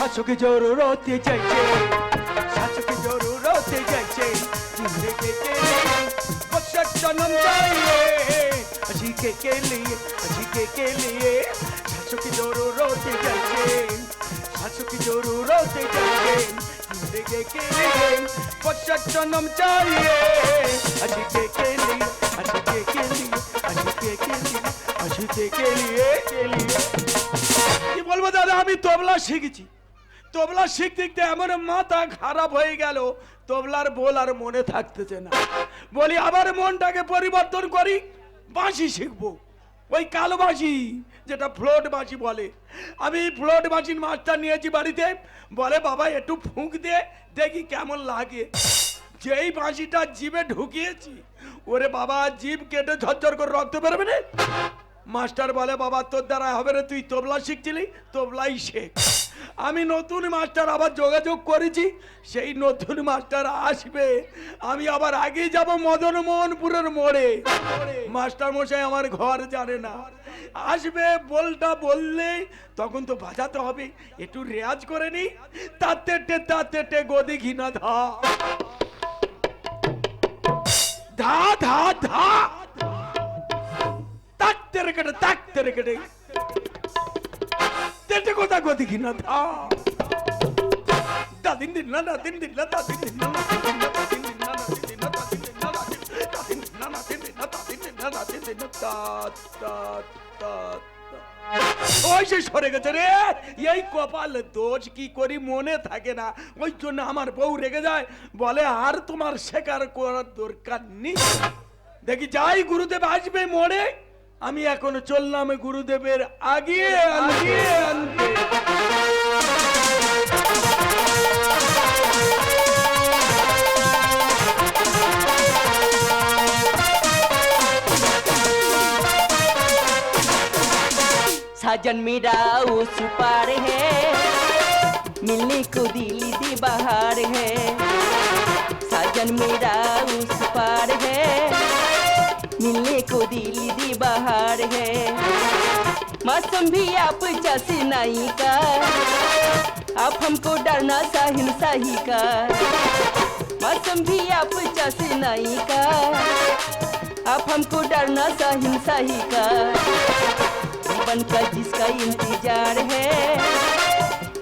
শাসক জরুরতে চাইছে শাসক জরুরতে চাইছে জনম চাইয়ে अजीके के लिए अजीके के लिए सासू की जरूरत चाहिए सासू की जरूरत चाहिए जिंदगी के लिए पचक जन्म चाहिए अजीके के लिए अजीके के लिए अजीके के लिए अजीके के लिए के लिए কি বলব দাদা আমি তবলা শিখেছি তবলা শিখতে শিখতে এমন মাথা খারাপ হয়ে গেল, তবলার বল আর মনে থাকতেছে না। বলি, আবার মনটাকে পরিবর্তন করি, বাঁশি শিখব। ওই কালো বাঁশি, যেটা ফ্লোট বাঁশি বলে। আমি ফ্লোট বাঁশির মাছটা নিয়েছি বাড়িতে। বলে, বাবা, একটু ফুঁক দে, দেখি কেমন লাগে। যেই বাঁশিটা জিভে ঢুকিয়েছি, ওরে বাবা, জিভ কেটে ঝরঝর করে রক্ত বেরোবে না। মাস্টার বলে, বাবা, তোর দ্বারা হবে না তুই তবলা শিখছিলি, তবলাই শেখ। আমি নতুন মাস্টার আবার যোগাযোগ করেছি, সেই নতুন মাস্টার আসবে। আমি আবার আগে যাব মদন মোহনপুরের মোড়ে। মাস্টার মশাই আমার ঘর জানে না। আসবে বলটা বললে, তখন তো বাজাতে হবে। একটু রেয়াজ করে নি। তাতে টে তাতে টে গদি ঘিনা ধা। ধা ধা ধা। তাক তেরে কেটে, তাক তেরে কেটে। தெட்டு கோதா கோதிக்கினா தா தின் தின்னா தா தின் தின்னா தா தின் தின்னா ওই সে সরে গেছে রে এই কপাল দোষ কি করি মনে থাকে না ওই জন্য আমার বউ রেগে যায় বলে আর তোমার শেখার করার দরকার নেই দেখি যাই গুরুদেব আসবে মরে আমি এখন চললাম গুরুদেবের আগে আগে আনতে साजन मेरा उस पार है मिलने को दिल दी बाहर है साजन मेरा बाहर है। मौसम भी आप जैसे नहीं का आप हमको डरना साहिन साही का मौसम भी आप जैसे नहीं का आप हमको डरना साहिन साही का जीवन का जिसका इंतज़ार है,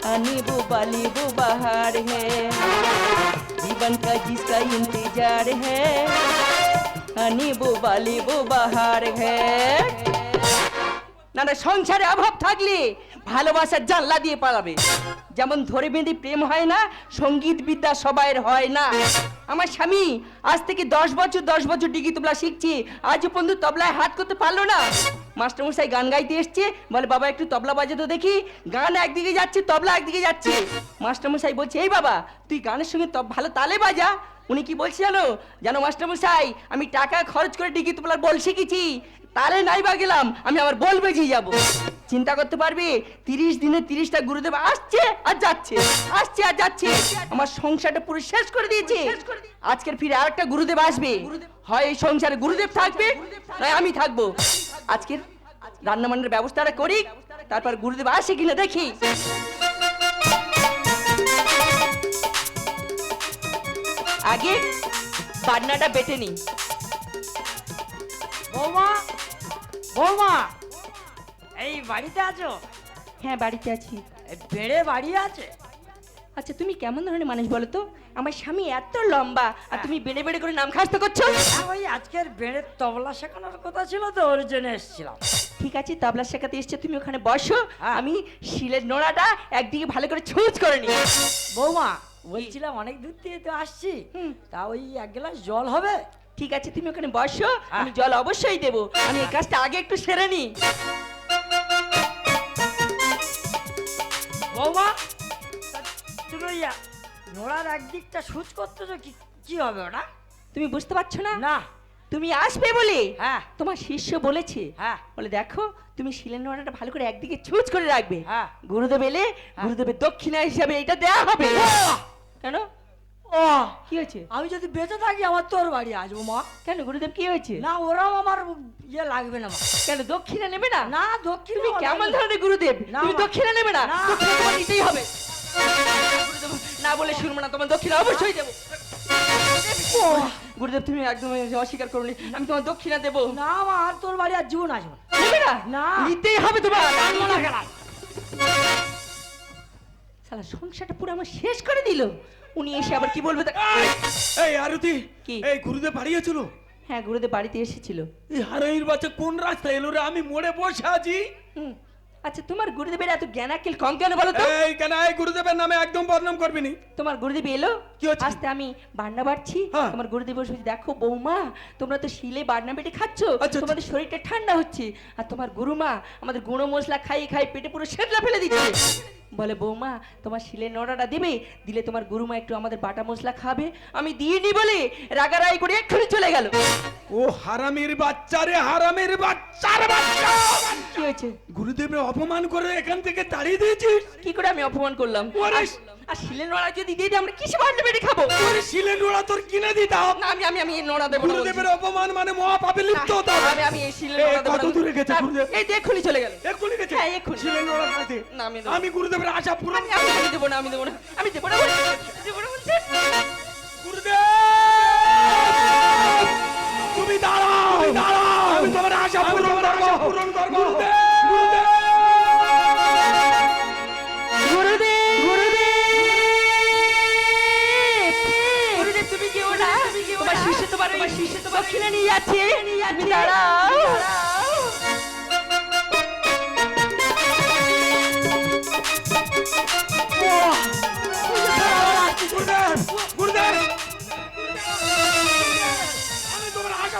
आने वो वाली वो बाहर है। जीवन का जिसका इंतज़ार है, आने वो वाली वो बाहर है। না না, সংসারে অভাব থাকলে ভালোবাসার জানলা দিয়ে পালাবে। যেমন ধরে বেঁধে প্রেম হয় না সংগীত বিদ্যা সবাইয়ের হয় না। আমার স্বামী, আজ থেকে দশ বছর দশ বছর ডিগি তবলা শিখছি আজ পর্যন্ত তবলায় হাত করতে পারল না। মাস্টারমশাই গান গাইতে এসছে, বলে, বাবা, একটু তবলা বাজাতে দেখি। গান একদিকে যাচ্ছে, তবলা একদিকে যাচ্ছে। মাস্টারমশাই বলছে, এই বাবা, তুই গানের সঙ্গে ভালো তালে বাজা। উনি কি বলছে জানো? জানো মাস্টারমশাই আমি টাকা খরচ করে ডিগি তবলার বল শিখেছি। তারে নাই বা গেলাম আমি আবার বল বেজিয়ে যাব। চিন্তা করতে পারবি? তিরিশ দিনে তিরিশটা গুরুদেব আসছে আর যাচ্ছে। আসছে আর যাচ্ছে। আমার সংসারটা পুরো শেষ করে দিয়েছে। আজকের ফিরে আরেকটা গুরুদেব আসবে। হয় এই সংসারে গুরুদেব থাকবে নয় আমি থাকব। আজকের রান্নাবান্নার ব্যবস্থাটা করি। তারপর গুরুদেব আসে কিনা দেখি। আগে বান্নাটা বেটে নিই। বৌমা বৌমা এই বাড়িতে আছো? হ্যাঁ বাড়িতে আছি। বেড়ে বাড়ি আছে? আচ্ছা তুমি কেমন ধরনের মানুষ বলো তো? আমার স্বামী এত লম্বা আর তুমি বেড়ে বেড়ে করে নাম খাস্ত করছ? হ্যাঁ ওই আজকের বেড়ে তবলা শেখানোর কথা ছিল তো ওর জন্য এসেছিলাম। ঠিক আছে তবলা শেখাতে এসছে তুমি ওখানে বসো। হ্যাঁ। আমি শিলের নোড়াটা একদিকে ভালো করে ছুঁচ করে নি বৌমা বলছিলাম অনেক দূর থেকে তো আসছি। তা ওই এক গ্লাস জল হবে। ঠিক আছে তুমি ওখানে বসো হ্যাঁ। আমি জল অবশ্যই দেবো। আমি এই কাজটা আগে একটু সেরে নি বৌমা তা তুমি ওই নোড়ার একদিকটা সুচ করতেছো কি কি হবে ওটা? তুমি বুঝতে পারছ না? না। তুমি আসবে বলে? হ্যাঁ। তোমার শিষ্য বলেছে। হ্যাঁ। বলে দেখো তুমি শিলের নোড়াটা ভালো করে একদিকে ছুঁচ করে রাখবে। হ্যাঁ। গুরুদেব এলে গুরুদেবের দক্ষিণা হিসাবে এটা দেয়া হবে। কেন? ও কি হয়েছে? আমি যদি বেঁচে থাকি আমার তোর বাড়ি আসব মা। কেন গুরুদেব কি হয়েছে? না ওরাও আমার ইয়ে লাগবে না মা। কেন দক্ষিণা নেবে না? না দক্ষিণ তুমি কেমন ধরনের গুরুদেব? না, তুমি। দক্ষিণা নেবে না। দক্ষিণা তোমার নিতেই হবে। না বলে শুনব না তোমার দক্ষিণা অবশ্যই দেবো। গুরুদেব তুমি একদম অস্বীকার করুন। আমি তোমার দক্ষিণা দেবো। না মা আর তোর বাড়ি আর জীবন আসব না। না? না। নিতেই হবে তোমার। সংসারটা পুরো আমার শেষ করে দিল। উনি এসে আবার কি বলবে এই, আরতি কি? এই গুরুদেব হ্যাঁ গুরুদেব বাড়িতে এসেছিল। এই হারাইর বাচ্চা কোন রাস্তায় এলো রে? আমি মোড়ে বসে আছি। আচ্ছা তোমার গুরুদেবের এত কম কেন বলো তো? এই কেন এই গুরুদেবের নামে একদম বদনাম করবি নি? তোমার গুরুদেব এলো? কি হচ্ছে? আস্তে আমি বান্না বাড়ছি। হ্যাঁ। তোমার গুরুদেব বসে দেখো বৌমা তোমরা তো শিলে বান্না বেটে খাচ্ছ। আচ্ছা। তোমাদের শরীরটা ঠান্ডা হচ্ছে। আর তোমার গুরুমা আমাদের গুঁড়ো মশলা খাই খাই পেটে পুরো সেদলা ফেলে দিচ্ছে। বলে বৌমা তোমার শিলের নড়াটা দিবে দিলে তোমার গুরুমা একটু আমাদের বাটা মশলা খাবে। আমি দিইনি বলে রাগারাই করে এক্ষুনি চলে গেল। ও হারামের বাচ্চা রে হারামের বাচ্চার বাচ্চা! কি হয়েছে? গুরুদেবের অপমান করে এখান থেকে তাড়িয়ে দিয়েছিস? কি করে আমি অপমান করলাম! আর- শিলের নড়া যদি দিয়ে দিই আমরা কিসে বান্না বেটে খাব আরে শিলে নোড়া তোর কিনে দিতাম না আমি আমি আমি এই নোড়া দেবো না বলছি। গুরুদেবের অপমান মানে মহা পাপে লিপ্ত হতো আমি আমি এই শিলের নোড়া দেবো কত না। দূরে গেছে গুরুদেব? এই এক্ষুনি চলে গেল এক্ষুনি গেছে হ্যাঁ, এক্ষুনি। শিলে নোড়া কাঁদে না, আমি দেবো না। আমি গুরুদেবের আশা পূরণ আমি আমি আমি দেবো না আমি দেবো না আমি দেবো না বলছি, দেবো না বলছি। গুরুদেব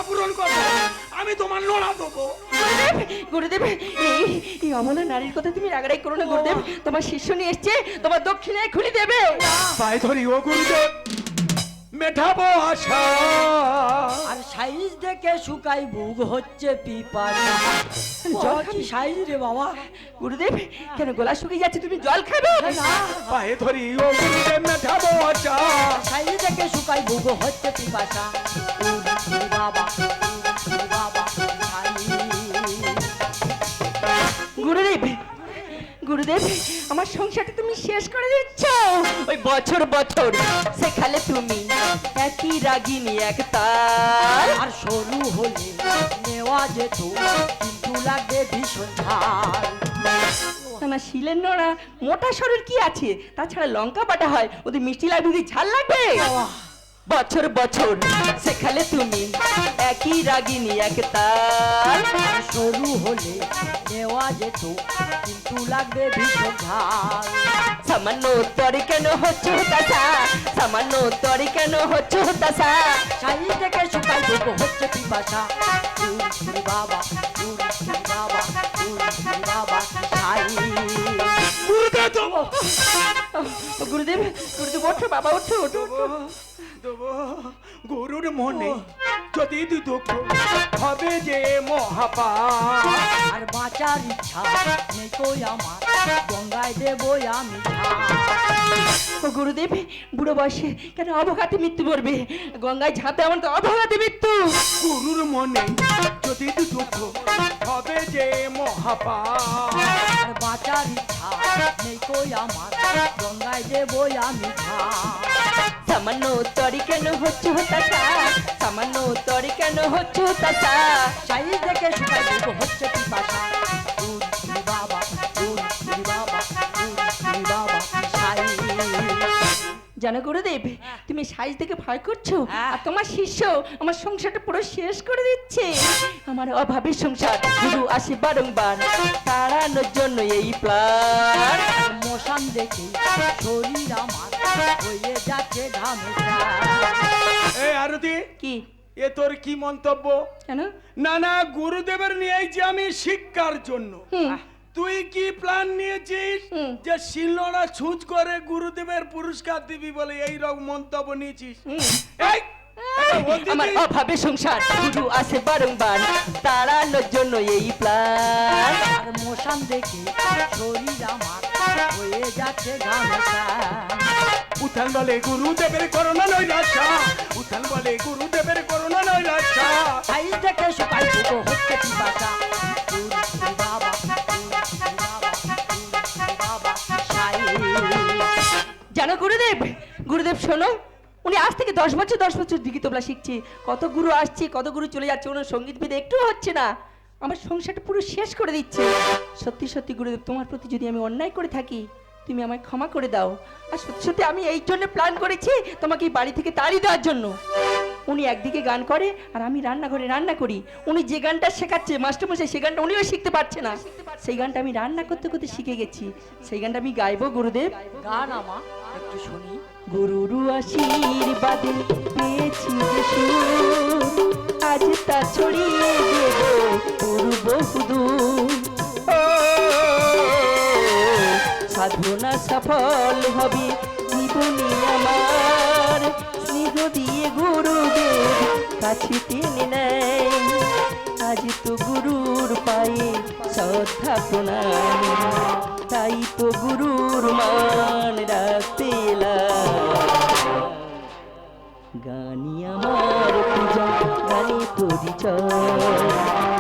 পূরণ করব আমি তোমার নোড়া দেবো। গুরুদেব এই এই অমলা নারীর কথা তুমি রাগারাই করো না গুরুদেব। তোমার শিষ্য নিয়ে এসছে তোমার দক্ষিণে খুলি দেবে। পায়ে ধরি ও গুরুদেব। মেটাবো আশা। আর সাইজ দেখে শুকাই বুক হচ্ছে পিপাসা। জল কি সাইজ রে বাবা? গুরুদেব কেন গলা শুকিয়ে যাচ্ছে? তুমি জল খাবে? না পায়ে ধরি ও গুরুদেব মেটাবো আশা। সাইজ দেখে শুকাই বুক হচ্ছে পিপাসা। বাবা বাবা সাইজ গুরুদেব গুরুদেব আমার সংসারটা তুমি শেষ করে দিচ্ছ? ওই বছর বছর। সেখালে তুমি একই রাগিনী এক তার। আর সরু হলে নেওয়া যেত কিন্তু লাগবে ভীষণ ঝাল না শিলের নোড়া মোটা শরীর কি আছে? তাছাড়া লঙ্কা বাটা হয় ওদের মিষ্টি লাগবে ঝাল লাগবে? বছর বছর সেখালে তুমি একই রাগিনী এক তার সরু হলে নেওয়া যেত কিন্তু লাগবে ভীষণ ঝাল। সামান্য তরে কেন হচ্ছে হতাশা? সামান্য তরে কেন হচ্ছে হতাশা? সাইজ দেখে শুকাই বুক হচ্ছে পিপাসা। বাবা বাবা বাবা সাইজ গুরুদেব গুরুদেব ওঠো বাবা ওঠো ওঠো। দেবো গরুর মনে। যদি দুঃখ হবে যে মহাপা আর বাঁচার ইচ্ছা নেই কই আমার গঙ্গায় দেবই আমি ও গুরুদেব বুড়ো বয়সে কেন অবঘাতে মৃত্যু পড়বে? গঙ্গায় ঝাঁপে আমার তো অবঘাতে মৃত্যু। গরুর মনে যদি দুঃখ হবে যে মহাপা আর বাঁচার ইচ্ছা নেই কই আমার গঙ্গায় দেবই আমি। সামান্য তরি কেন হচ্ছে হতাশা? সামান্য তরি কেন হচ্ছে হতাশা? সাইজ দেখে শুকাই বুক হচ্ছে পিপাসা জানো গুরুদেব তুমি সাইজ থেকে ভয় করছ? হ্যাঁ। আর তোমার শিষ্য আমার সংসারটা পুরো শেষ করে দিচ্ছে। আমার অভাবের সংসার গুরু আসে বারংবার তাড়ানোর জন্য এই প্ল্যান মশান দেখে শরীর আমার হয়ে যাচ্ছে ঘামে এই আরতি কি? এ তোর কি মন্তব্য? কেন? না না গুরুদেবের নিয়ে আমি শিক্ষার জন্য। তুই কি প্ল্যান নিয়েছিস যে শিলনোড়া ছুঁচ করে গুরুদেবের পুরস্কার দিবি বলে এই রকম মন্তব্য নিয়েছিস? এই আমার অভাবে সংসার গুরু আসে বারংবার। তাড়ানোর জন্য এই প্ল্যান আর মশান দেখে শরীর আমার হয়ে যাচ্ছে প্রাণ। উঠান বলে গুরুদেবের করোনা নৈরাশা উঠান বলে গুরুদেবের করোনা নৈরাশা সাইজ দেখে শুকাই বুক হচ্ছে বাবা সাইজ জানো গুরুদেব গুরুদেব শোনো উনি আজ থেকে দশ বছর দশ বছর দিকে তোমরা শিখছি। কত গুরু আসছে কত গুরু চলে যাচ্ছে ওনার সংগীত বিদে একটু হচ্ছে না। আমার সংসারটা পুরো শেষ করে দিচ্ছে। সত্যি সত্যি গুরুদেব, তোমার প্রতি যদি আমি অন্যায় করে থাকি, তুমি আমায় ক্ষমা করে দাও। আর সত্যি সত্যি আমি এই জন্য প্ল্যান করেছি তোমাকে এই বাড়ি থেকে তাড়িয়ে দেওয়ার জন্য। উনি একদিকে গান করে আর আমি রান্নাঘরে রান্না করি। উনি যে গানটা শেখাচ্ছে, মাস্টারমশাই সেই গানটা উনিও শিখতে পারছে না। সেই গানটা আমি রান্না করতে করতে শিখে গেছি। সেই গানটা আমি গাইবো, গুরুদেব। গান আমা একটু শুনি। গুরুরু আশীর্বাদে পেয়েছি যে আজ তা ছড়িয়ে দেব পূর্ব হুদূর। সাধনা সফল হবে জীবনে আমার। স্নেহ দিয়ে গুরুদেব কাছে টেনে নেয়। আজ তো গুরুর পায়ে শ্রদ্ধা প্রণাম। তাই তো গুরুর মান গানি আমার পূজা গানি পরিচয়।